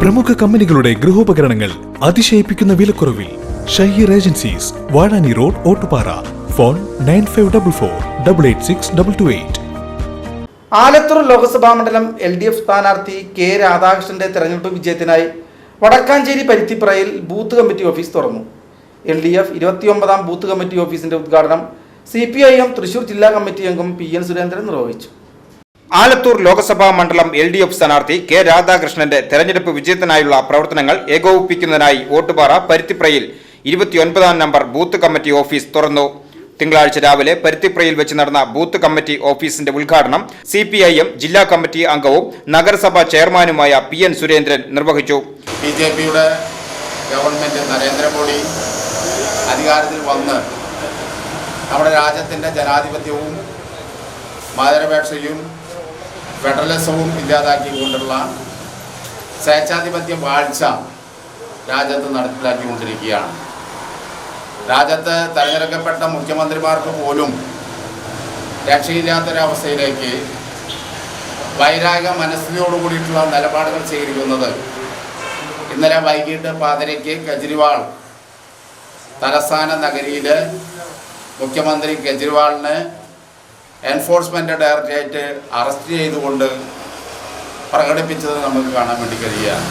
പ്രമുഖ കമ്പനികളുടെ ഗൃഹോപകരണങ്ങൾ അതിശയിപ്പിക്കുന്ന വിലക്കുറവിൽ Shaheer agencies Vazhani road Ottupara. Phone nine five double four double eight six double two eight. Alathur Lok Sabha മണ്ഡലം L D F സ്ഥാനാർത്ഥി K രാധാകൃഷ്ണന്റെ തെരഞ്ഞെടുപ്പ് വിജയത്തിനായി വടക്കാഞ്ചേരി പരിത്തിപ്രയിൽ ബൂത്ത് കമ്മിറ്റി ഓഫീസ് തുറന്നു. എൽ ഡി എഫ് ഇരുപത്തിയൊമ്പതാം ബൂത്ത് കമ്മിറ്റി ഓഫീസിന്റെ ഉദ്ഘാടനം C P I M Thrissur ജില്ലാ കമ്മിറ്റി അംഗം പി എൻ സുരേന്ദ്രൻ നിർവഹിച്ചു. ആലത്തൂർ ലോക്സഭാ മണ്ഡലം എൽ ഡി എഫ് സ്ഥാനാർത്ഥി കെ രാധാകൃഷ്ണന്റെ തെരഞ്ഞെടുപ്പ് വിജയത്തിനായുള്ള പ്രവർത്തനങ്ങൾ ഏകോപിപ്പിക്കുന്നതിനായി വോട്ടുപാറ പരുത്തിപ്രയിൽ ഇരുപത്തിയൊൻപതാം നമ്പർ ബൂത്ത് കമ്മിറ്റി ഓഫീസ് തുറന്നു. തിങ്കളാഴ്ച രാവിലെ പരുത്തിപ്രയിൽ വെച്ച് നടന്ന ബൂത്ത് കമ്മിറ്റി ഓഫീസിന്റെ ഉദ്ഘാടനം സി പി ഐ എം ജില്ലാ കമ്മിറ്റി അംഗവും നഗരസഭാ ചെയർമാനുമായ പി എൻ സുരേന്ദ്രൻ നിർവഹിച്ചു. ബി ജെ പിയുടെ ഗവൺമെന്റ് നരേന്ദ്രമോദി അധികാരത്തിൽ വന്ന് നമ്മുടെ രാജ്യത്തിന്റെ ജനാധിപത്യവും മതനിരപേക്ഷയും ഫെഡറലിസവും ഇല്ലാതാക്കിക്കൊണ്ടുള്ള സ്വേച്ഛാധിപത്യ വാഴ്ച രാജ്യത്ത് നടപ്പിലാക്കിക്കൊണ്ടിരിക്കുകയാണ്. രാജ്യത്ത് തെരഞ്ഞെടുക്കപ്പെട്ട മുഖ്യമന്ത്രിമാർക്ക് പോലും രക്ഷയില്ലാത്തൊരവസ്ഥയിലേക്ക് വൈരാഗ മനസ്സിനോടുകൂടിയിട്ടുള്ള നിലപാടുകൾ സ്വീകരിക്കുന്നത് ഇന്നലെ വൈകിട്ട് പാതിരയ്ക്ക് കെജ്രിവാൾ തലസ്ഥാന നഗരിയിൽ മുഖ്യമന്ത്രി കെജ്രിവാളിനെ എൻഫോഴ്സ്മെന്റ് ഡയറക്ടറേറ്റ് അറസ്റ്റ് ചെയ്തുകൊണ്ട് പ്രകടിപ്പിച്ചത് നമുക്ക് കാണാൻ വേണ്ടി കഴിയുകയാണ്.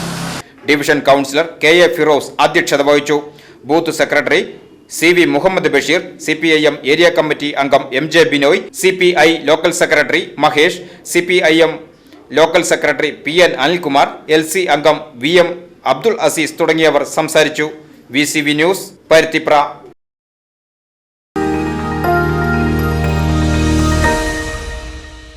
Division councillor K A Firoz അധ്യക്ഷത വഹിച്ചു. Booth secretary C V Muhammad Basheer C P I M area committee അംഗം M J Binoy C P I local secretary Mahesh C P I M local secretary P N Anilkumar L C അംഗം V M Abdul Azeez തുടങ്ങിയവർ സംസാരിച്ചു. V C V news Paruthipra.